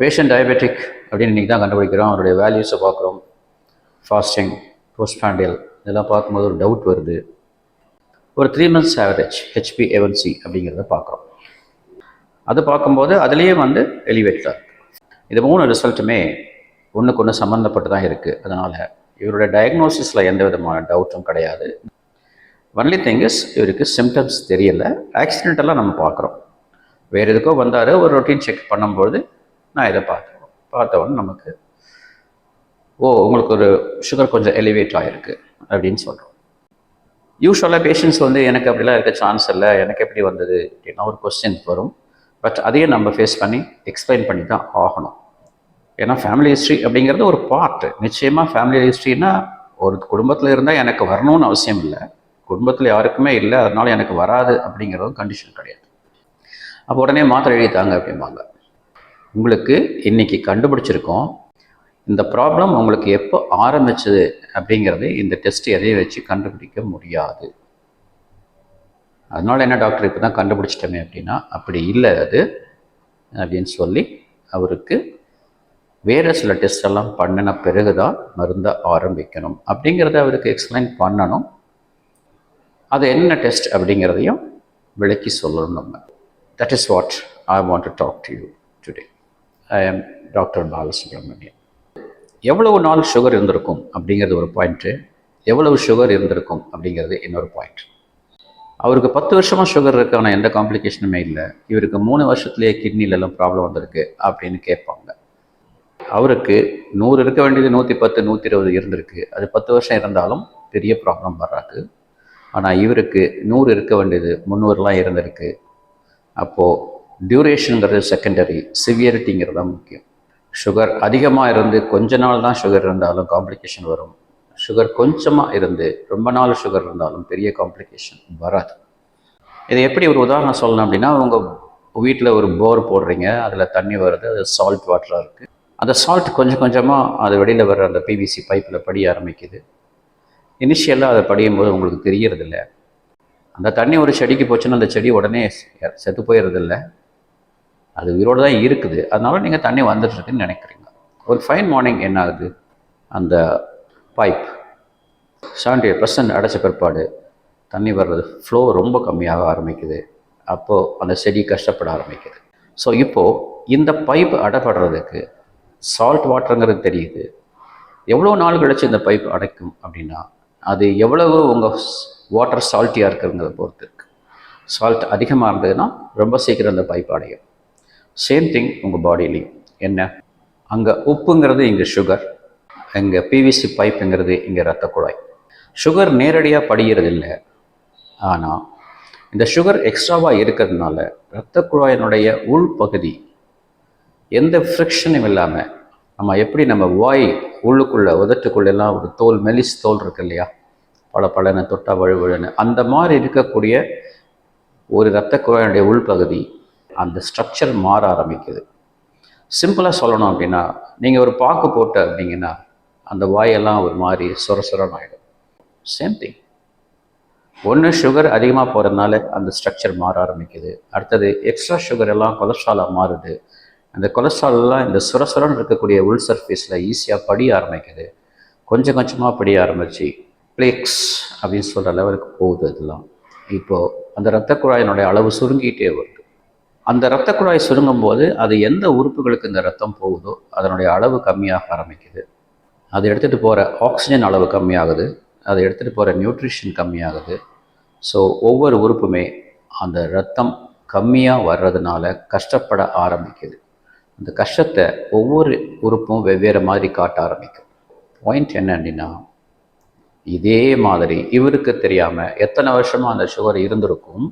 Patient diabetic அப்படின்னு இன்றைக்கி தான் கண்டுபிடிக்கிறோம். அவருடைய வேல்யூஸை பார்க்குறோம். ஃபாஸ்டிங் போஸ்ட்பாண்டியல் இதெல்லாம் பார்க்கும்போது ஒரு டவுட் வருது. ஒரு three months average HB A1C அப்படிங்கிறத பார்க்குறோம். அது பார்க்கும்போது அதுலேயே வந்து எலிவேட்டர் இது மூணு ரிசல்ட்டுமே ஒன்றுக்கு ஒன்று சம்மந்தப்பட்டு தான் இருக்குது அதனால் இவருடைய டயக்னோசிஸில் எந்த விதமான டவுட்டும் கிடையாது. ஒன்லி திங் இஸ் இவருக்கு சிம்டம்ஸ் தெரியல. ஆக்சிடென்டெல்லாம் நம்ம பார்க்குறோம். வேறு எதுக்கோ வந்தார் ஒரு ரொட்டீன் செக் பண்ணும்போது நான் இதை பார்த்தேன். பார்த்த நமக்கு ஓ உங்களுக்கு ஒரு சுகர் கொஞ்சம் எலிவேட் ஆகிருக்கு அப்படின்னு சொல்கிறோம் யூஸ்வலாக பேஷண்ட்ஸ் வந்து எனக்கு அப்படிலாம் இருக்க சான்ஸ் இல்லை எனக்கு எப்படி வந்தது? அப்படின்னா ஒரு கொஸ்டின் வரும். பட் அதையும் நம்ம ஃபேஸ் பண்ணி எக்ஸ்பிளைன் பண்ணி தான் ஆகணும். ஏன்னா ஃபேமிலி ஹிஸ்ட்ரி அப்படிங்கிறது ஒரு பார்ட் நிச்சயமாக ஃபேமிலி ஹிஸ்ட்ரினா ஒரு குடும்பத்தில் இருந்தால் எனக்கு வரணும்னு அவசியம் இல்லை. குடும்பத்தில் யாருக்குமே இல்லை அதனால எனக்கு வராது அப்படிங்கிறதும் கண்டிஷன் கிடையாது. அப்போ உடனே மாத்திரை எழுதித்தாங்க அப்படிம்பாங்க. உங்களுக்கு இன்னைக்கு கண்டுபிடிச்சிருக்கோம். இந்த ப்ராப்ளம் உங்களுக்கு எப்போ ஆரம்பிச்சது அப்படிங்கிறது இந்த டெஸ்ட் எதையும் வச்சு கண்டுபிடிக்க முடியாது. அதனால் என்ன டாக்டர் இப்போ தான் கண்டுபிடிச்சிட்டோமே அப்படின்னா அப்படி இல்லை அது அப்படின்னு சொல்லி அவருக்கு வேறு சில டெஸ்ட் எல்லாம் பண்ணின பிறகு தான் மருந்தை ஆரம்பிக்கணும். அப்படிங்கிறத அவருக்கு எக்ஸ்பிளைன் பண்ணணும். அது என்ன டெஸ்ட் அப்படிங்கிறதையும் விளக்கி சொல்லணும் நம்ம. That is what I want to talk to you today I am doctor Balasubramaniam எவ்வளவு நாள் சுகர் இருந்திருக்கும் அப்படிங்கிறது ஒரு பாயிண்ட்டு எவ்வளவு சுகர் இருந்திருக்கும் அப்படிங்கிறது இன்னொரு பாயிண்ட் அவருக்கு பத்து வருஷமாக சுகர் இருக்கான எந்த காம்ப்ளிகேஷனுமே இல்லை. இவருக்கு மூணு வருஷத்துலேயே கிட்னிலெல்லாம் ப்ராப்ளம் வந்திருக்கு அப்படின்னு கேட்பாங்க. அவருக்கு நூறு இருக்க வேண்டியது நூற்றி பத்து நூற்றி இருபது இருந்திருக்கு. அது பத்து வருஷம் இருந்தாலும் பெரிய ப்ராப்ளம் வராது. ஆனால் இவருக்கு நூறு இருக்க வேண்டியது முந்நூறுலாம் இருந்திருக்கு. அப்போது டியூரேஷனுங்கிறது செகண்டரி சிவியரிட்டிங்கிறது தான் முக்கியம். சுகர் அதிகமாக இருந்து கொஞ்ச நாள் தான் சுகர் இருந்தாலும் காம்ப்ளிகேஷன் வரும். சுகர் கொஞ்சமாக இருந்து ரொம்ப நாள் சுகர் இருந்தாலும் பெரிய காம்ப்ளிகேஷன் வராது. இதை எப்படி ஒரு உதாரணம் சொல்லணும் அப்படின்னா உங்கள் வீட்டில் ஒரு போர் போடுறீங்க அதில் தண்ணி வருது அது சால்ட் வாட்டராக இருக்குது அந்த சால்ட் கொஞ்சம் கொஞ்சமாக அது வெளியில் வர அந்த பிவிசி பைப்பில் படிய ஆரம்பிக்குது. இனிஷியலாக அதை படியும் போது உங்களுக்கு தெரியறதில்ல. அந்த தண்ணி ஒரு செடிக்கு போச்சுன்னா அந்த செடி உடனே செத்து போயிடுறதில்ல அது உயிரோடு தான் இருக்குது. அதனால நீங்கள் தண்ணி வந்துட்டுருக்குன்னு நினைக்கிறீங்க. ஒரு ஃபைன் மார்னிங் என்ன ஆகுது அந்த பைப் செவன்டி எயிட் பர்சன்ட் அடைச்ச பிற்பாடு தண்ணி வர்றது ஃப்ளோ ரொம்ப கம்மியாக ஆரம்பிக்குது. அப்போது அந்த செடி கஷ்டப்பட ஆரம்பிக்குது. ஸோ இப்போது இந்த பைப் அடைப்படுறதுக்கு சால்ட் வாட்டருங்கிறது தெரியுது. எவ்வளோ நாள் கழிச்சு இந்த பைப் அடைக்கும் அப்படின்னா அது எவ்வளவு உங்கள் வாட்டர் சால்ட்டியாக இருக்குங்கிறத பொறுத்து இருக்குது சால்ட் அதிகமாக இருந்ததுன்னா ரொம்ப சீக்கிரம் அந்த பைப் அடையும். சேம் திங் உங்கள் பாடியிலையும் என்ன? அங்கே உப்புங்கிறது இங்கே சுகர் இங்கே பிவிசி பைப்புங்கிறது இங்கே ரத்த குழாய். சுகர் நேரடியாக படிகிறது இல்லை ஆனால் இந்த சுகர் எக்ஸ்ட்ராவாக இருக்கிறதுனால இரத்த குழாயினுடைய உள்பகுதி எந்த ஃப்ரிக்ஷனும் இல்லாமல் நம்ம எப்படி நம்ம வாய் உள்ளுக்குள்ளே உதட்டுக்குள்ளெல்லாம் ஒரு தோல் மெலிஸ் தோல் இருக்கு இல்லையா? பல பலனை தொட்டா வழுவழுன்னு அந்த மாதிரி இருக்கக்கூடிய ஒரு இரத்த குழாயினுடைய உள்பகுதி அந்த ஸ்ட்ரக்சர் மாற ஆரம்பிக்குது. சிம்பிளாக சொல்லணும் அப்படின்னா நீங்கள் ஒரு பாக்கு போட்ட அப்படிங்கன்னா அந்த வாயெல்லாம் ஒரு மாதிரி சொர சொரன்னு ஆகிடும் சேம் திங் ஒன்று சுகர் அதிகமாக போகிறதுனால அந்த ஸ்ட்ரக்சர் மாற ஆரம்பிக்குது. அடுத்தது எக்ஸ்ட்ரா சுகர் எல்லாம் கொலஸ்ட்ராலாக மாறுது. அந்த கொலஸ்ட்ரால்லாம் இந்த சுரசுரன் இருக்கக்கூடிய உள் சர்ஃபேஸில் ஈஸியாக படிய ஆரம்பிக்குது. கொஞ்சம் கொஞ்சமாக படிய ஆரம்பிச்சு பிளேக்ஸ் அப்படின்னு சொல்கிற லெவலுக்கு போகுது இதெல்லாம். இப்போது அந்த இரத்த குழாயினுடைய அளவு சுருங்கிட்டே வருது. அந்த இரத்த குழாய் சுருங்கும் போது அது எந்த உறுப்புகளுக்கு இந்த ரத்தம் போகுதோ அதனுடைய அளவு கம்மியாக ஆரம்பிக்குது. அதை எடுத்துகிட்டு போகிற ஆக்சிஜன் அளவு கம்மியாகுது. அதை எடுத்துகிட்டு போகிற நியூட்ரிஷன் கம்மியாகுது. ஸோ ஒவ்வொரு உறுப்புமே அந்த ரத்தம் கம்மியாக வர்றதுனால கஷ்டப்பட ஆரம்பிக்குது. அந்த கஷ்டத்தை ஒவ்வொரு உறுப்பும் வெவ்வேறு மாதிரி காட்ட ஆரம்பிக்கும். பாயிண்ட் என்ன அப்படின்னா இதே மாதிரி இவருக்கு தெரியாமல் எத்தனை வருஷமாக அந்த சுகர் இருந்திருக்கும்?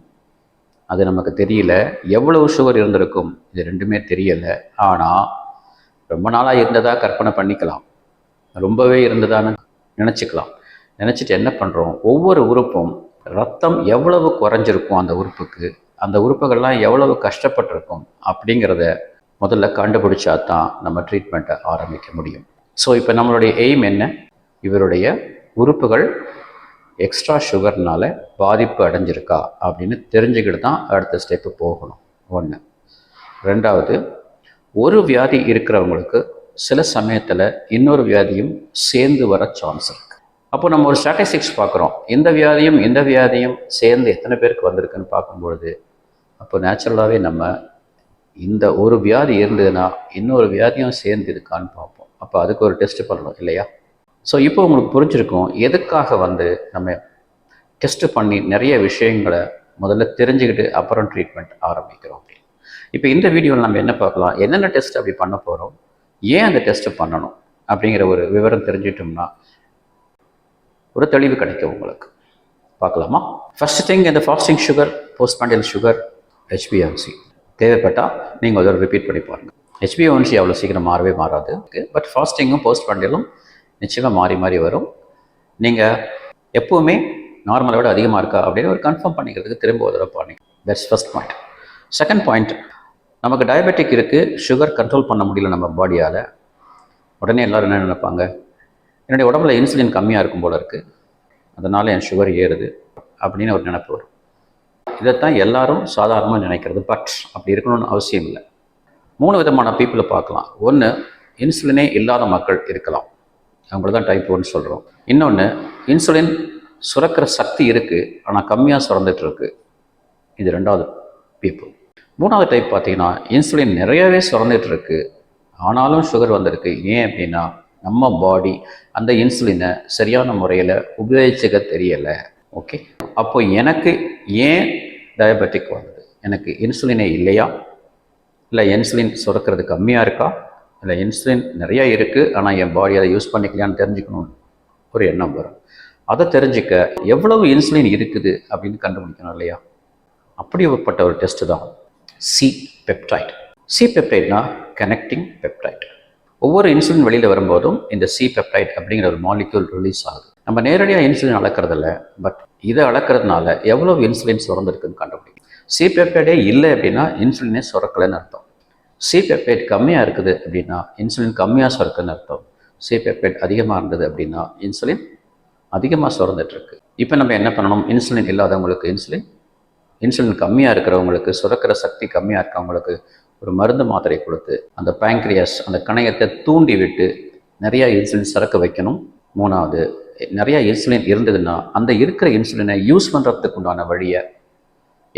அது நமக்கு தெரியல. எவ்வளவு சுகர் இருந்திருக்கும்? இது ரெண்டுமே தெரியலை. ஆனால் ரொம்ப நாளாக இருந்ததாக கற்பனை பண்ணிக்கலாம். ரொம்பவே இருந்ததான்னு நினச்சிக்கலாம். நினச்சிட்டு என்ன பண்ணுறோம் ஒவ்வொரு உறுப்பும் ரத்தம் எவ்வளவு குறைஞ்சிருக்கும் அந்த உறுப்புக்கு? அந்த உறுப்புகள்லாம் எவ்வளவு கஷ்டப்பட்டிருக்கும்? அப்படிங்கிறத முதல்ல கண்டுபிடிச்சா தான் நம்ம ட்ரீட்மெண்ட்டை ஆரம்பிக்க முடியும். ஸோ இப்போ நம்மளுடைய எய்ம் என்ன? இவருடைய உறுப்புகள் எக்ஸ்ட்ரா சுகர்னால பாதிப்பு அடைஞ்சிருக்கா அப்படின்னு தெரிஞ்சுக்கிட்டு தான் அடுத்த ஸ்டெப்பு போகணும். ஒன்று ரெண்டாவது ஒரு வியாதி இருக்கிறவங்களுக்கு சில சமயத்தில் இன்னொரு வியாதியும் சேர்ந்து வர சான்ஸ் இருக்குது அப்போ நம்ம ஒரு ஸ்டாட்டிஸ்டிக்ஸ் பார்க்குறோம். இந்த வியாதியும் இந்த வியாதியும் சேர்ந்து எத்தனை பேருக்கு வந்திருக்குன்னு பார்க்கும்பொழுது அப்போ நேச்சுரலாகவே நம்ம இந்த ஒரு வியாதி இருந்ததுன்னா இன்னொரு வியாதியும் சேர்ந்து இருக்கான்னு பார்ப்போம். அப்போ அதுக்கு ஒரு டெஸ்ட் பண்ணணும் இல்லையா? ஸோ இப்போ உங்களுக்கு புரிஞ்சிருக்கும் எதுக்காக வந்து நம்ம டெஸ்ட் பண்ணி நிறைய விஷயங்களை முதல்ல தெரிஞ்சுக்கிட்டு அப்புறம் ட்ரீட்மெண்ட் ஆரம்பிக்கிறோம் அப்படின்னு. இப்போ இந்த வீடியோவில் நம்ம என்ன பார்க்கலாம்? என்னென்ன டெஸ்ட் அப்படி பண்ண போகிறோம் ஏன் அந்த டெஸ்ட்டு பண்ணணும்? அப்படிங்கிற ஒரு விவரம் தெரிஞ்சிட்டோம்னா ஒரு தெளிவு கிடைக்கும் உங்களுக்கு. பார்க்கலாமா? ஃபர்ஸ்ட் திங் இந்த fasting sugar post prandial sugar HPMC தேவைப்பட்டால் நீங்கள் அதை ரிப்பீட் பண்ணி பாருங்கள் ஹெச்பிஎம்சி அவ்வளோ சீக்கிரம் மாறவே மாறாது. பட் ஃபாஸ்டிங்கும் போஸ்ட் பாண்டியலும் நிச்சயமாக மாறி மாறி வரும். நீங்கள் எப்போவுமே நார்மலை விட அதிகமாக இருக்கா அப்படின்னு ஒரு கன்ஃபார்ம் பண்ணிக்கிறதுக்கு திரும்ப ஒரு தடவை பாருங்க that's first point second point நமக்கு டயபெட்டிக் இருக்குது சுகர் கண்ட்ரோல் பண்ண முடியல நம்ம பாடியால் உடனே எல்லோரும் என்ன நினைப்பாங்க? என்னுடைய உடம்புல இன்சுலின் கம்மியாக இருக்கும் போல இருக்குது அதனால் என் சுகர் ஏறுது அப்படின்னு ஒரு நினைப்பு வரும். இதைத்தான் எல்லாரும் சாதாரணமாக நினைக்கிறது. பட் அப்படி இருக்கணும்னு அவசியம் இல்லை. மூணு விதமான பீப்புளை பார்க்கலாம். ஒன்று இன்சுலினே இல்லாத மக்கள் இருக்கலாம். அவங்கள தான் டைப் ஒன் சொல்கிறோம் இன்னொன்று இன்சுலின் சுரக்கிற சக்தி இருக்குது ஆனால் கம்மியாக சுரந்துட்டுருக்கு. இது ரெண்டாவது பீப்புள் மூணாவது டைப் பார்த்தீங்கன்னா இன்சுலின் நிறையவே சுரந்துட்டுருக்கு. ஆனாலும் சுகர் வந்திருக்கு. ஏன் அப்படின்னா நம்ம பாடி அந்த இன்சுலினை சரியான முறையில் உபயோகிச்சுக்க தெரியலை. ஓகே அப்போ எனக்கு ஏன் டயபெட்டிக் வந்தது? எனக்கு இன்சுலினே இல்லையா? இல்லை இன்சுலின் சுரக்கிறது கம்மியாக இருக்கா? இல்லை இன்சுலின் நிறையா இருக்குது ஆனால் என் பாடி அதை யூஸ் பண்ணிக்கலையான்னு தெரிஞ்சுக்கணும்னு ஒரு எண்ணம் வரும். அதை தெரிஞ்சுக்க எவ்வளவு இன்சுலின் இருக்குது அப்படின்னு கண்டுபிடிக்கணும் இல்லையா? அப்படிப்பட்ட ஒரு டெஸ்ட் தான். சி பெப்டைட் சி பெப்டைட்னா கனெக்டிங் பெப்டைட் ஒவ்வொரு இன்சுலின் வெளியில் வரும்போதும் இந்த சி பெப்டைட் அப்படிங்கிற ஒரு மாலிக்யூல் ரிலீஸ் ஆகுது. நம்ம நேரடியாக இன்சுலின் அளக்கிறதில்ல பட் இதை அளக்கிறதுனால எவ்வளவு இன்சுலின் சுரந்திருக்குன்னு கண்டுபிடிக்கும் சி பெப்டைடே இல்லை அப்படின்னா இன்சுலினே சுரக்கலைன்னு அர்த்தம். சிபெப்டைட் கம்மியாக இருக்குது அப்படின்னா இன்சுலின் கம்மியாக சுரக்குன்னு அர்த்தம். சிபெப்டைட் அதிகமாக இருந்தது அப்படின்னா இன்சுலின் அதிகமாக சுரந்துட்டுருக்கு. இப்போ நம்ம என்ன பண்ணணும்? இன்சுலின் இல்லாதவங்களுக்கு இன்சுலின் இன்சுலின் கம்மியாக இருக்கிறவங்களுக்கு சுரக்கிற சக்தி கம்மியாக இருக்கவங்களுக்கு ஒரு மருந்து மாத்திரை கொடுத்து அந்த பேங்க்ரியாஸ் அந்த கணையத்தை தூண்டி விட்டு நிறையா இன்சுலின் சுரக்க வைக்கணும். மூணாவது நிறையா இன்சுலின் இருந்ததுன்னா அந்த இருக்கிற இன்சுலினை யூஸ் பண்ணுறதுக்கு உண்டான வழியை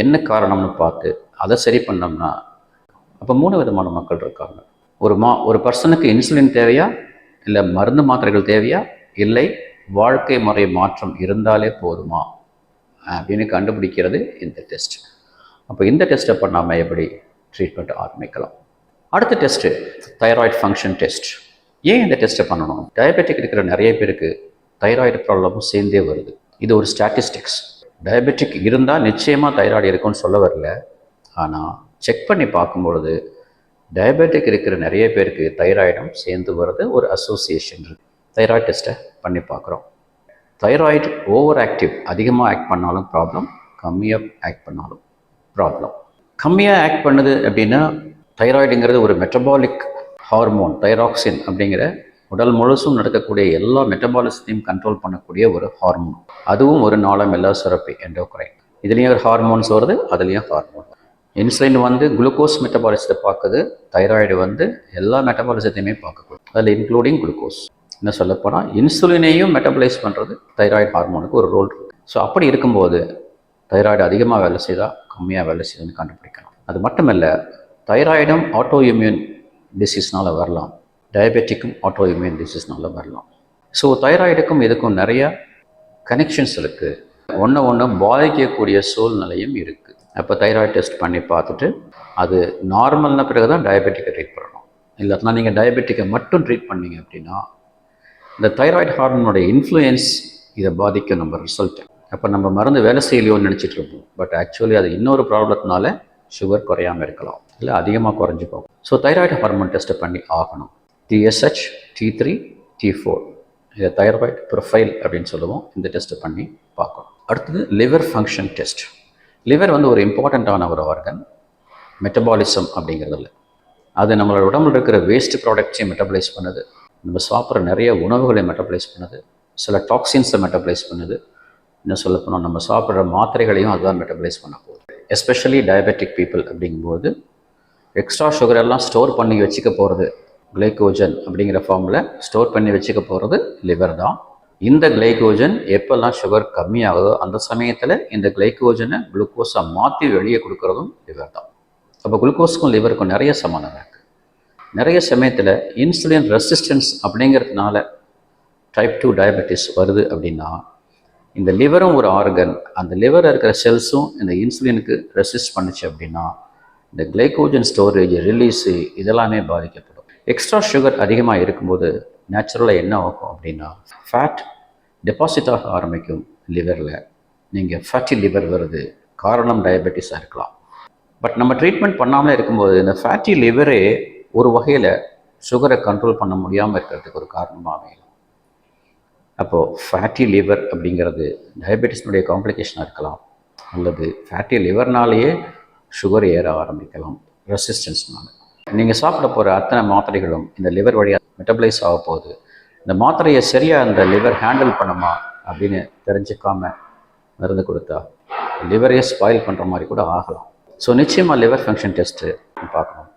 என்ன காரணம்னு பார்த்து அதை சரி பண்ணோம்னா அப்போ மூணு விதமான மக்கள் இருக்காங்க. ஒரு மா ஒரு பர்சனுக்கு இன்சுலின் தேவையா? இல்லை மருந்து மாத்திரைகள் தேவையா? இல்லை வாழ்க்கை முறை மாற்றம் இருந்தாலே போதுமா? அப்படின்னு கண்டுபிடிக்கிறது இந்த டெஸ்ட் அப்போ இந்த டெஸ்ட்டை பண்ணாமல் எப்படி ட்ரீட்மெண்ட் ஆரம்பிக்கலாம்? அடுத்த டெஸ்ட்டு தைராய்டு ஃபங்க்ஷன் டெஸ்ட் ஏன் இந்த டெஸ்ட்டை பண்ணணும்? டயபெட்டிக் இருக்கிற நிறைய பேருக்கு தைராய்டு ப்ராப்ளமும் சேர்ந்தே வருது. இது ஒரு ஸ்டாட்டிஸ்டிக்ஸ் டயபெட்டிக் இருந்தால் நிச்சயமாக தைராய்டு இருக்கும்னு சொல்ல வரல. ஆனால் செக் பண்ணி பார்க்கும்பொழுது டயபெட்டிக் இருக்கிற நிறைய பேருக்கு தைராய்டும் சேர்ந்து வர்றது ஒரு அசோசியேஷன் இருக்குது தைராய்டு டெஸ்ட்டை பண்ணி பார்க்குறோம். தைராய்டு ஓவர் ஆக்டிவ் அதிகமாக ஆக்ட் பண்ணாலும் ப்ராப்ளம் கம்மியாக ஆக்ட் பண்ணாலும் ப்ராப்ளம் கம்மியாக ஆக்ட் பண்ணுது அப்படின்னா தைராய்டுங்கிறது ஒரு மெட்டபாலிக் ஹார்மோன் தைராக்சின் அப்படிங்கிற உடல் முழுசும் நடக்கக்கூடிய எல்லா மெட்டபாலிசத்தையும் கண்ட்ரோல் பண்ணக்கூடிய ஒரு ஹார்மோன் அதுவும் ஒரு நாளம் எல்லா சுரப்பி எண்டோக்ரைன் இதுலேயும் ஒரு ஹார்மோன்ஸ் வருது அதுலேயும் ஹார்மோன் இன்சுலின் வந்து குளுக்கோஸ் மெட்டபாலிசத்தை பார்க்குது தைராய்டு வந்து எல்லா மெட்டபாலிசத்தையுமே பார்க்கக்கூடும். அதில் இன்க்ளூடிங் குளுக்கோஸ் என்ன சொல்லப்போனால் இன்சுலினையும் மெட்டபலைஸ் பண்ணுறது தைராய்டு ஹார்மோனுக்கு ஒரு ரோல் இருக்குது ஸோ அப்படி இருக்கும்போது தைராய்டு அதிகமாக வேலை செய்தால் கம்மியாக வேலை செய்யுதுன்னு கண்டுபிடிக்கணும் அது மட்டுமல்ல தைராய்டும் ஆட்டோ இம்யூன் டிசீஸ்னால் வரலாம். டயபெட்டிக்கும் ஆட்டோ இம்யூன் டிசீஸ்னால் வரலாம். ஸோ தைராய்டுக்கும் இதுக்கும் நிறைய கனெக்ஷன்ஸ் இருக்குது ஒன்று ஒன்று பாதிக்கக்கூடிய சூழ்நிலையும் இருக்குது அப்போ தைராய்டு டெஸ்ட் பண்ணி பார்த்துட்டு அது நார்மல்னா பிறகு தான் டயபெட்டிக்கை ட்ரீட் பண்ணணும். இல்லாட்டினா நீங்கள் டயபெட்டிக்கை மட்டும் ட்ரீட் பண்ணீங்க அப்படின்னா இந்த தைராய்டு ஹார்மோனுடைய இன்ஃப்ளூயன்ஸ் இதை பாதிக்கும் நம்ம ரிசல்ட்டு அப்போ நம்ம மருந்து வேலை செய்யலையோன்னு நினச்சிட்டு இருப்போம். பட் ஆக்சுவலி அது இன்னொரு ப்ராப்ளத்தினால சுகர் குறையாமல் இருக்கலாம். இல்லை அதிகமாக குறைஞ்சி போகும். ஸோ தைராய்டு ஹார்மோன் டெஸ்ட்டை பண்ணி ஆகணும். TSH T three T four இதை தைராய்டு ப்ரொஃபைல் அப்படின்னு சொல்லுவோம். இந்த டெஸ்ட்டை பண்ணி பார்க்கணும். அடுத்தது லிவர் ஃபங்க்ஷன் டெஸ்ட் லிவர் வந்து ஒரு இம்பார்ட்டண்ட்டான ஒரு ஆர்கன் மெட்டபாலிசம் அப்படிங்கிறதுல அது நம்மளோட உடம்புல இருக்கிற வேஸ்ட் ப்ராடக்ட்ஸையும் மெட்டபலைஸ் பண்ணுது. நம்ம சாப்பிட்ற நிறைய உணவுகளை மெட்டபலைஸ் பண்ணுது. சில டாக்ஸின்ஸை மெட்டபலைஸ் பண்ணுது. இன்னும் சொல்லப்போனால் நம்ம சாப்பிட்ற மாத்திரைகளையும் அதுதான் மெட்டபலைஸ் பண்ண போகுது. எஸ்பெஷலி டயபெட்டிக் பீப்புள் அப்படிங்கும்போது எக்ஸ்ட்ரா சுகர் எல்லாம் ஸ்டோர் பண்ணி வச்சுக்க போகிறது குளைக்கோஜன் அப்படிங்கிற ஃபார்மில் ஸ்டோர் பண்ணி வச்சுக்க போகிறது லிவர் தான். இந்த கிளைக்கோஜன் எப்பெல்லாம் சுகர் கம்மியாகுதோ அந்த சமயத்தில் இந்த கிளைக்கோஜனை குளுக்கோஸை மாற்றி வெளியே கொடுக்குறதும் லிவர் தான். அப்போ குளுக்கோஸுக்கும் லிவருக்கும் நிறைய சமானம் இருக்குது நிறைய சமயத்தில் இன்சுலின் ரெசிஸ்டன்ஸ் அப்படிங்கிறதுனால டைப் டூ டயபெட்டிஸ் வருது அப்படின்னா இந்த லிவரும் ஒரு ஆர்கன் அந்த லிவரில் இருக்கிற செல்ஸும் இந்த இன்சுலினுக்கு ரெசிஸ்ட் பண்ணுச்சு அப்படின்னா இந்த கிளைக்கோஜன் ஸ்டோரேஜ் ரிலீஸு இதெல்லாமே பாதிக்கப்படும். எக்ஸ்ட்ரா சுகர் அதிகமாக இருக்கும்போது நேச்சுரலாக என்ன ஆகும் அப்படின்னா ஃபேட் டெபாசிட் ஆக ஆரம்பிக்கும் லிவரில் நீங்கள் ஃபேட்டி லிவர் வருது. காரணம் டயபெட்டிஸாக இருக்கலாம். பட் நம்ம ட்ரீட்மெண்ட் பண்ணாமலே இருக்கும்போது இந்த ஃபேட்டி லிவரே ஒரு வகையில் சுகரை கண்ட்ரோல் பண்ண முடியாமல் இருக்கிறதுக்கு ஒரு காரணமாக அமையும் அப்போது ஃபேட்டி லிவர் அப்படிங்கிறது டயபெட்டிஸ்னுடைய காம்ப்ளிகேஷனாக இருக்கலாம். அல்லது ஃபேட்டி லிவர்னாலேயே சுகர் ஏற ஆரம்பிக்கலாம். ரெசிஸ்டன்ஸ்னால நீங்கள் சாப்பிட போகிற அத்தனை மாத்திரைகளும் இந்த லிவர் வழியாக மெட்டபிளைஸ் ஆக போகுது. இந்த மாத்திரையை சரியாக அந்த லிவர் ஹேண்டில் பண்ணுமா அப்படின்னு தெரிஞ்சுக்காம மருந்து கொடுத்தா லிவரையே ஸ்பாயில் பண்ணுற மாதிரி கூட ஆகலாம். ஸோ நிச்சயமாக லிவர் ஃபங்க்ஷன் டெஸ்ட்டு பார்க்கணும்.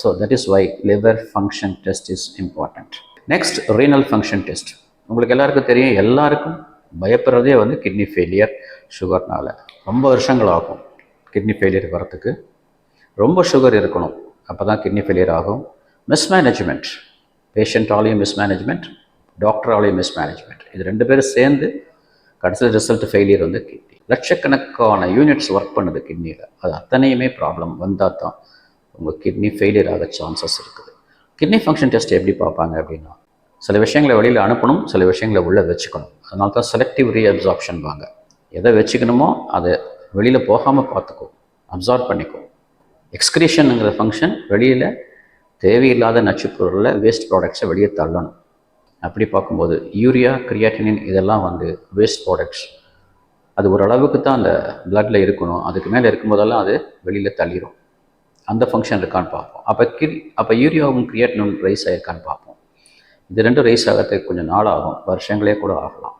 So that is why liver function test is important next renal function test உங்களுக்கு எல்லாருக்கும் தெரியும் எல்லாருக்கும் பயப்படுறதே வந்து கிட்னி ஃபெயிலியர் சுகர்னால் ரொம்ப வருஷங்கள் ஆகும் கிட்னி ஃபெயிலியர் வரத்துக்கு ரொம்ப சுகர் இருக்கணும். அப்போ தான் கிட்னி ஃபெயிலியர் ஆகும். மிஸ்மேனேஜ்மெண்ட் பேஷண்ட்டாலையும் மிஸ்மேனேஜ்மெண்ட் டாக்டராலையும் மிஸ்மேனேஜ்மெண்ட் இது ரெண்டு பேரும் சேர்ந்து கடைசியில் ரிசல்ட் ஃபெயிலியர் வந்து கிட்னி லட்சக்கணக்கான யூனிட்ஸ் ஒர்க் பண்ணுது கிட்னியில் அது அத்தனையுமே ப்ராப்ளம் வந்தால் தான் உங்கள் கிட்னி ஃபெயிலியர் ஆக சான்சஸ் இருக்குது. கிட்னி ஃபங்க்ஷன் டெஸ்ட் எப்படி பார்ப்பாங்க அப்படின்னா சில விஷயங்களை வெளியில் அனுப்பணும் சில விஷயங்களை உள்ளே வச்சுக்கணும். அதனால தான் செலக்டிவ் ரீஅப்சார்ப்ஷன் வாங்க. எதை வச்சுக்கணுமோ அதை வெளியில் போகாமல் பார்த்துக்கோ. அப்சார்ப் பண்ணிக்கோ. எக்ஸ்கிரீஷனுங்கிற ஃபங்க்ஷன் வெளியில் தேவையில்லாத நச்சுப்பொருளில் வேஸ்ட் ப்ராடக்ட்ஸை வெளியே தள்ளணும். அப்படி பார்க்கும்போது யூரியா கிரியாட்டினின் இதெல்லாம் வந்து வேஸ்ட் ப்ராடக்ட்ஸ் அது ஓரளவுக்கு தான் அந்த பிளட்டில் இருக்கணும். அதுக்கு மேலே இருக்கும்போதெல்லாம் அது வெளியில் தள்ளிடும் அந்த ஃபங்க்ஷன் இருக்கான்னு பார்ப்போம். அப்போ கிரி அப்போ யூரியாவும் கிரியாட்டினும் ரைஸ் ஆகிருக்கான்னு பார்ப்போம். இது ரெண்டும் ரைஸ் ஆகிறதுக்கு கொஞ்சம் நாள் ஆகும். வருஷங்களே கூட ஆகலாம்.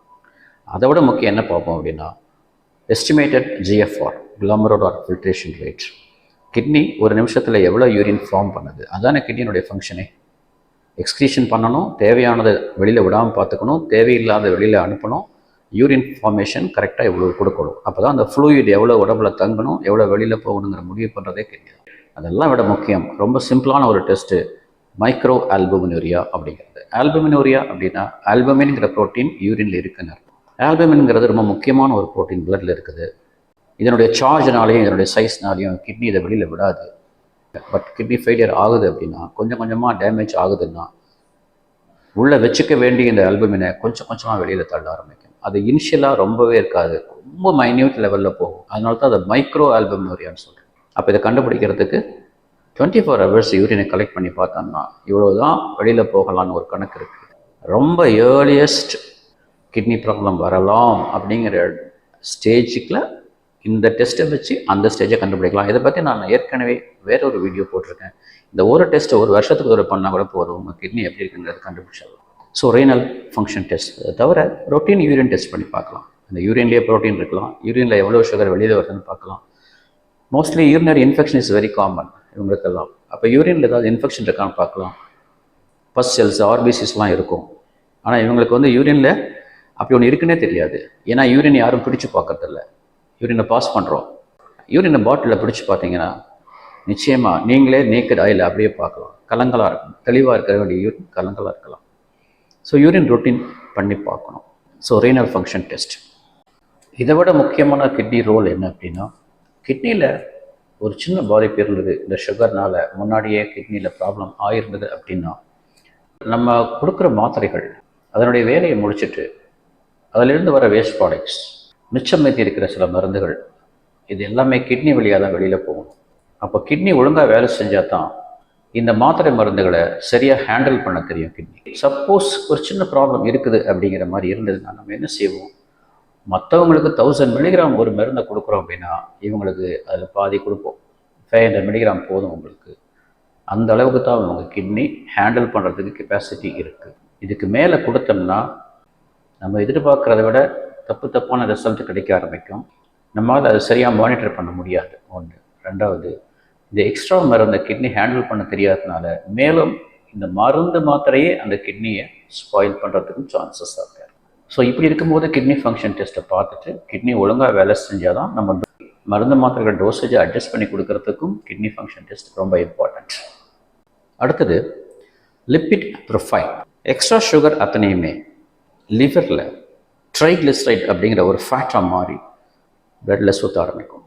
அதை விட முக்கியம் என்ன பார்ப்போம் அப்படின்னா estimated GFR glomerular filtration rate kidney ஒரு நிமிஷத்தில் எவ்வளோ யூரின் ஃபார்ம் பண்ணுது? அதான கிட்னியினுடைய ஃபங்க்ஷனே எக்ஸ்க்ரீஷன் பண்ணணும் தேவையானதை வெளியில் விடாமல் பார்த்துக்கணும் தேவையில்லாத வெளியில் அனுப்பணும். யூரின் ஃபார்மேஷன் கரெக்டாக இவ்வளோ கொடுக்கணும்? அப்போ தான் அந்த ஃப்ளூயிட் எவ்வளோ உடம்புல தங்கணும் எவ்வளோ வெளியில் போகணுங்கிற முடிவு பண்ணுறதே கிடையாது. அதெல்லாம் விட முக்கியம். ரொம்ப சிம்பிளான ஒரு டெஸ்ட்டு மைக்ரோ ஆல்புமினூரியா அப்படிங்கிறது. ஆல்புமினூரியா அப்படின்னா ஆல்பமின்ங்கிற ப்ரோட்டீன் யூரினில் இருக்குன்னு ஆல்பமின்ங்கிறது ரொம்ப முக்கியமான ஒரு ப்ரோட்டீன் பிளட்டில் இருக்குது. இதனுடைய சார்ஜ்னாலையும் இதனுடைய சைஸ்னாலையும் கிட்னி இதை வெளியில் விடாது. பட் கிட்னி ஃபெயிலியர் ஆகுது அப்படின்னா கொஞ்சம் கொஞ்சமாக டேமேஜ் ஆகுதுன்னா உள்ளே வச்சுக்க வேண்டிய இந்த ஆல்பமினை கொஞ்சம் கொஞ்சமாக வெளியில் தள்ள ஆரம்பிக்கும். அது இனிஷியலாக ரொம்பவே இருக்காது. ரொம்ப மைன்யூட் லெவலில் போகும். அதனால தான் அதை மைக்ரோ ஆல்பம் ஆல்பமினோரியான்னு சொல்கிறேன் அப்போ இதை கண்டுபிடிக்கிறதுக்கு டுவெண்ட்டி ஃபோர் ஹவர்ஸ் யூரினை கலெக்ட் பண்ணி பார்த்தோம்னா இவ்வளோ தான் வெளியில் போகலான்னு ஒரு கணக்கு இருக்குது ரொம்ப ஏர்லியஸ்ட் கிட்னி ப்ராப்ளம் வரலாம் அப்படிங்கிற ஸ்டேஜுக்கில் இந்த டெஸ்ட்டை வச்சு அந்த ஸ்டேஜை கண்டுபிடிக்கலாம். இதை பற்றி நான் ஏற்கனவே வேற ஒரு வீடியோ போட்டிருக்கேன். இந்த ஒரு டெஸ்ட்டை ஒரு வருஷத்துக்கு ஒரு பண்ணால் கூட போதும். உங்கள் கிட்னி எப்படி இருக்குங்கிறது கண்டுபிடிச்சது ஸோ ரீனல் ஃபங்க்ஷன் டெஸ்ட் அதை தவிர ரொட்டீன் யூரின் டெஸ்ட் பண்ணி பார்க்கலாம். அந்த யூரின்லேயே ப்ரோட்டீன் இருக்கலாம். யூரினில் எவ்வளோ சுகர் வெளியில் வருதுன்னு பார்க்கலாம். Mostly urinary infection is very common இவங்களுக்கெல்லாம். அப்போ யூரினில் ஏதாவது இன்ஃபெக்ஷன் இருக்கான்னு பார்க்கலாம். பஸ் செல்ஸ் ஆர்பிசிஸ்லாம் இருக்கும். ஆனால் இவங்களுக்கு வந்து யூரினில் அப்படி ஒன்று இருக்குன்னே தெரியாது. ஏன்னா யூரின் யாரும் பிடிச்சு பார்க்கறதில்ல. யூரினை பாஸ் பண்ணுறோம் யூரினை பாட்டிலில் பிடிச்சி பார்த்தீங்கன்னா நிச்சயமாக நீங்களே நேக்கட் ஆயில் அப்படியே பார்க்கலாம். கலங்களாக இருக்கும். தெளிவாக இருக்க வேண்டிய யூரின் கலங்களாக இருக்கலாம். ஸோ யூரின் ரொட்டீன் பண்ணி பார்க்கணும். ஸோ ரீனல் ஃபங்க்ஷன் டெஸ்ட் இதை விட முக்கியமான கிட்னி ரோல் என்ன அப்படின்னா கிட்னியில் ஒரு சின்ன பாதிப்பு இருந்தது இந்த சுகர்னால் முன்னாடியே கிட்னியில் ப்ராப்ளம் ஆயிருந்தது அப்படின்னா நம்ம கொடுக்குற மாத்திரைகள் அதனுடைய வேலையை முடிச்சுட்டு அதிலிருந்து வர வேஸ்ட் ப்ராடக்ட்ஸ் மிச்சம் மீதி இருக்கிற சில மருந்துகள் இது எல்லாமே கிட்னி வழியாக தான் வெளியில் போகணும் அப்போ கிட்னி ஒழுங்காக வேலை செஞ்சால் தான் இந்த மாத்திரை மருந்துகளை சரியாக ஹேண்டில் பண்ண தெரியும் கிட்னி சப்போஸ் ஒரு சின்ன ப்ராப்ளம் இருக்குது அப்படிங்கிற மாதிரி இருந்ததுன்னா நம்ம என்ன செய்வோம்? மற்றவங்களுக்கு தௌசண்ட் மில்லிகிராம் ஒரு மருந்தை கொடுக்குறோம் அப்படின்னா இவங்களுக்கு அதில் பாதி கொடுப்போம். ஃபைவ் ஹண்ட்ரட் மில்லிகிராம் போதும் உங்களுக்கு. அந்த அளவுக்கு தான் அவங்க கிட்னி ஹேண்டில் பண்ணுறதுக்கு கெப்பாசிட்டி இருக்குது இதுக்கு மேலே கொடுத்தோம்னா நம்ம எதிர்பார்க்குறத விட தப்பு தப்பான ரிசல்ட் கிடைக்க ஆரம்பிக்கும். நம்மளால் அதை சரியாக மானிட்டர் பண்ண முடியாது. ஒன்று. ரெண்டாவது இந்த எக்ஸ்ட்ரா மருந்து கிட்னி ஹேண்டில் பண்ண தெரியாததுனால மேலும் இந்த மருந்து மாத்திரையே அந்த கிட்னியை ஸ்பாயில் பண்ணுறதுக்கும் சான்சஸ் இருக்கு. ஸோ இப்படி இருக்கும்போது கிட்னி ஃபங்க்ஷன் டெஸ்ட்டை பார்த்துட்டு கிட்னி ஒழுங்காக வேலை செஞ்சால் தான் நம்ம மருந்து மாத்திரைகள் டோசேஜை அட்ஜஸ்ட் பண்ணி கொடுக்கறதுக்கும் கிட்னி ஃபங்க்ஷன் டெஸ்ட் ரொம்ப இம்பார்ட்டண்ட் அடுத்தது லிப்பிட் ப்ரொஃபைல் எக்ஸ்ட்ரா சுகர் அத்தனையுமே லிவரில் ட்ரைக்ளிஸ்ரைட் அப்படிங்கிற ஒரு ஃபேட்டாக மாறி பிளட்டில் சுற்ற ஆரம்பிக்கும்.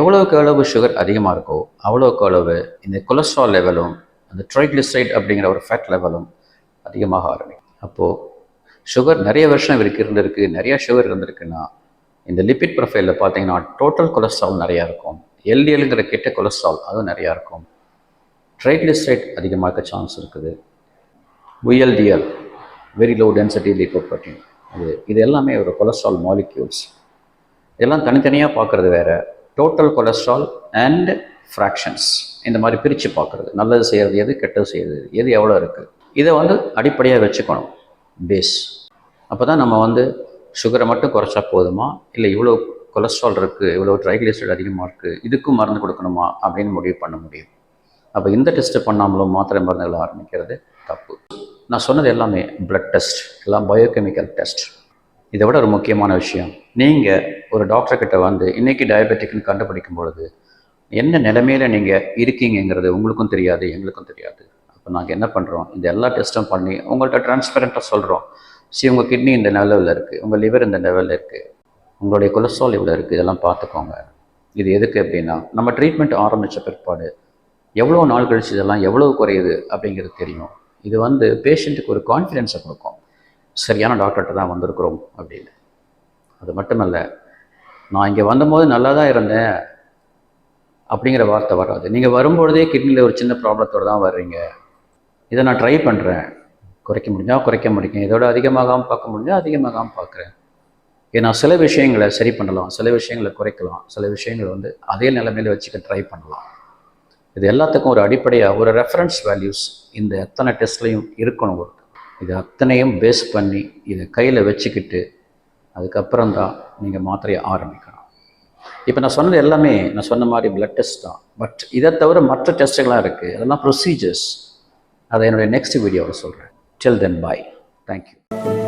எவ்வளோக்கு அளவு சுகர் அதிகமாக இருக்கோ அவ்வளோக்கு அளவு இந்த கொலஸ்ட்ரால் லெவலும் அந்த ட்ரைக்ளிஸ்ரைட் அப்படிங்கிற ஒரு ஃபேட் லெவலும் அதிகமாக ஆரம்பிக்கும். அப்போது சுகர் நிறைய வருஷம் இவருக்கு இருந்திருக்கு நிறையா சுகர் இருந்திருக்குன்னா இந்த லிப்பிட் ப்ரொஃபைலில் பார்த்தீங்கன்னா டோட்டல் கொலஸ்ட்ரால் நிறையா இருக்கும். எல்டிஎல்ங்கிற கெட்ட கொலஸ்ட்ரால் அதுவும் நிறையா இருக்கும். ட்ரைக்ளிஸ்ரைட் அதிகமாக இருக்க சான்ஸ் இருக்குது VLDL very low density lipoprotein இது இது எல்லாமே ஒரு கொலஸ்ட்ரால் மாலிக்யூல்ஸ் இதெல்லாம் தனித்தனியாக பார்க்குறது வேறு. டோட்டல் கொலஸ்ட்ரால் அண்ட் ஃப்ராக்ஷன்ஸ் இந்த மாதிரி பிரித்து பார்க்குறது. நல்லது செய்கிறது எது கெட்டது செய்கிறது எது எவ்வளோ இருக்குது இதை வந்து அடிப்படையாக வச்சுக்கணும். பேஸ் அப்போ தான் நம்ம வந்து சுகரை மட்டும் குறைச்சா போதுமா? இல்லை இவ்வளோ கொலஸ்ட்ரால் இருக்குது இவ்வளோ ட்ரைக்ளிசரைட் அதிகமாக இருக்குது இதுக்கும் மருந்து கொடுக்கணுமா? அப்படின்னு முடிவு பண்ண முடியும். அப்போ இந்த டெஸ்ட்டு பண்ணாமலும் மாத்திரை மருந்துகளை ஆரம்பிக்கிறது தப்பு. நான் சொன்னது எல்லாமே பிளட் டெஸ்ட் எல்லாம் பயோகெமிக்கல் டெஸ்ட் இதை விட ஒரு முக்கியமான விஷயம் நீங்கள் ஒரு டாக்டர்கிட்ட வந்து இன்னைக்கு டயபெட்டிக்னு கண்டுபிடிக்கும் பொழுது என்ன நிலைமையில் நீங்கள் இருக்கீங்கங்கிறது உங்களுக்கும் தெரியாது எங்களுக்கும் தெரியாது. அப்போ நாங்கள் என்ன பண்ணுறோம் இந்த எல்லா டெஸ்ட்டும் பண்ணி உங்கள்கிட்ட டிரான்ஸ்பரண்ட்டாக சொல்கிறோம் சரி உங்கள் கிட்னி இந்த லெவலில் இருக்குது உங்கள் லிவர் இந்த லெவலில் இருக்குது உங்களுடைய கொலஸ்ட்ரால் இவ்வளோ இருக்குது இதெல்லாம் பார்த்துக்கோங்க. இது எதுக்கு அப்படின்னா நம்ம ட்ரீட்மெண்ட் ஆரம்பித்த பிற்பாடு எவ்வளோ நாள் கழிச்சு இதெல்லாம் எவ்வளோ குறையுது அப்படிங்கிறது தெரியும். இது வந்து பேஷண்ட்டுக்கு ஒரு கான்ஃபிடென்ஸை கொடுக்கும். சரியான டாக்டர்கிட்ட தான் வந்திருக்கிறோம் அப்படின்னு. அது மட்டுமல்ல நான் இங்கே வந்தபோது நல்லா தான் இருந்தேன் அப்படிங்கிற வார்த்தை வராது. நீங்கள் வரும்பொழுதே கிட்னியில் ஒரு சின்ன ப்ராப்ளத்தோடு தான் வர்றீங்க. இதை நான் ட்ரை பண்ணுறேன் குறைக்க முடிஞ்சால் குறைக்க முடியும் இதோட அதிகமாகாமல் பார்க்க முடிஞ்சால் அதிகமாகாமல் பார்க்குறேன். ஏன்னா சில விஷயங்களை சரி பண்ணலாம் சில விஷயங்களை குறைக்கலாம் சில விஷயங்களை வந்து அதே நிலைமையில் வச்சுக்க ட்ரை பண்ணலாம். இது எல்லாத்துக்கும் ஒரு அடிப்படையாக ஒரு ரெஃபரன்ஸ் வேல்யூஸ் இந்த எத்தனை டெஸ்ட்லையும் இருக்கணும் ஒரு. இது அத்தனையும் பேஸ் பண்ணி இதை கையில் வச்சுக்கிட்டு அதுக்கப்புறம் தான் நீங்கள் மாத்திரையை ஆரம்பிக்கணும். இப்போ நான் சொன்னது எல்லாமே நான் சொன்ன மாதிரி பிளட் டெஸ்ட் தான். பட் இதை தவிர மற்ற டெஸ்ட்டுகளாக இருக்குது அதெல்லாம் ப்ரொசீஜர்ஸ் அதை என்னுடைய நெக்ஸ்ட் வீடியோவில் சொல்கிறேன் டில் தென் பாய் தேங்க்யூ